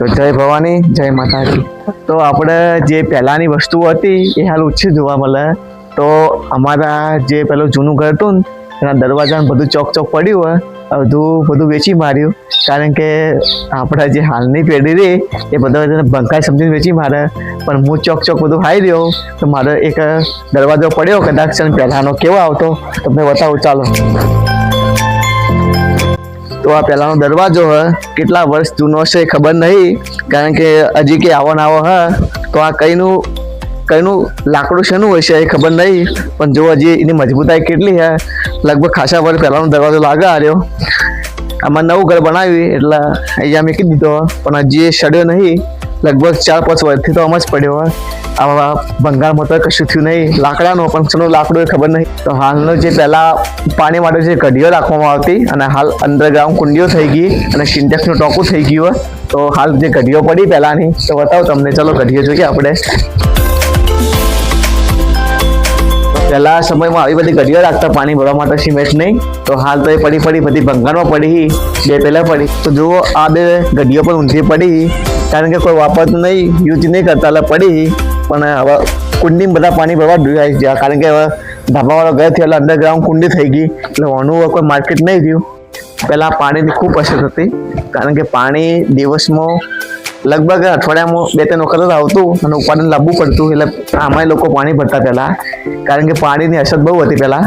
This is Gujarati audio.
તો જય ભવાની, જય માતાજી. તો આપણે જે પહેલાંની વસ્તુ હતી એ હાલ ઓછી જોવા મળે. તો અમારા જે પેલું જૂનું ઘર હતું ને, એના દરવાજાને બધું ચોક ચોક પડ્યું હોય બધું બધું વેચી માર્યું. કારણ કે આપણા જે હાલની પેઢી રહી, એ બધા તેને બંકાઈ સમજીને વેચી મારે. પણ હું ચોક ચોક બધું હાઈ રહ્યો, તો મારે એક દરવાજો પડ્યો કદાચ પહેલાંનો કેવો આવતો તમને બતાવું. ચાલો. તો આ પહેલાનો દરવાજો હ, કેટલા વર્ષ જૂનો છે ખબર નહીં, કારણ કે હજી કે આવો ને આવો હ, તો આ કઈનું કઈનું લાકડું શેનું હોય છે એ ખબર નહીં, પણ જો હજી એની મજબૂતાઈ કેટલી હે, લગભગ ખાસા વર્ષ પહેલાનો દરવાજો લાગે આર્યો આમાં નવું ઘર બનાવ્યું, એટલે અહીંયા મેં કીધું દીધો પણ હજી એ સડ્યો નહીં, લગભગ ચાર પાંચ વર્ષથી તો આમ જ પડ્યો હોય આવા ભંગારમાં તો કશું થયું નહીં. લાકડાનો, પણ શું લાકડું ખબર નહીં. તો હાલનો જે પહેલાં પાણી માટે જે ઘડીઓ રાખવામાં આવતી અને હાલ અંડરગ્રાઉન્ડ કુંડીઓ થઈ ગઈ અને સિન્ટેક્સનું ટોકું થઈ ગયું તો હાલ જે ઘડીઓ પડી પહેલાંની, તો બતાવો તમને. ચલો ઘડીઓ જોઈએ આપણે. પહેલા સમયમાં આવી બધી ગઢીઓ રાખતા પાણી ભરવા માટે સિમેન્ટ નહીં. તો હાલ તો એ પડી પડી, બધી ભંગારમાં પડી. બે પહેલાં પડી. તો જુઓ, આ બે ઘડીઓ પણ ઊંધી પડી. કારણ કે કોઈ વાપરતું નહીં, યુઝ નહીં કરતા એટલે પડી. પણ હવે કુંડીમાં બધા પાણી ભરવા ડૂબાઈ ગયા કારણ કે હવે ધાબાવાળો ગયો થયો એટલે અંડરગ્રાઉન્ડ કુંડી થઈ ગઈ. એટલે ઓનું હવે કોઈ માર્કેટ નહીં રહ્યું પહેલાં પાણીની ખૂબ અછત હતી. કારણ કે પાણી દિવસમાં લગભગ અઠવાડિયામાં બે ત્રણ વખત જ આવતું અને ઉપાડીને લાવવું પડતું. એટલે આમાંય લોકો પાણી ભરતા પહેલાં. કારણ કે પાણીની અછત બહુ હતી પહેલાં.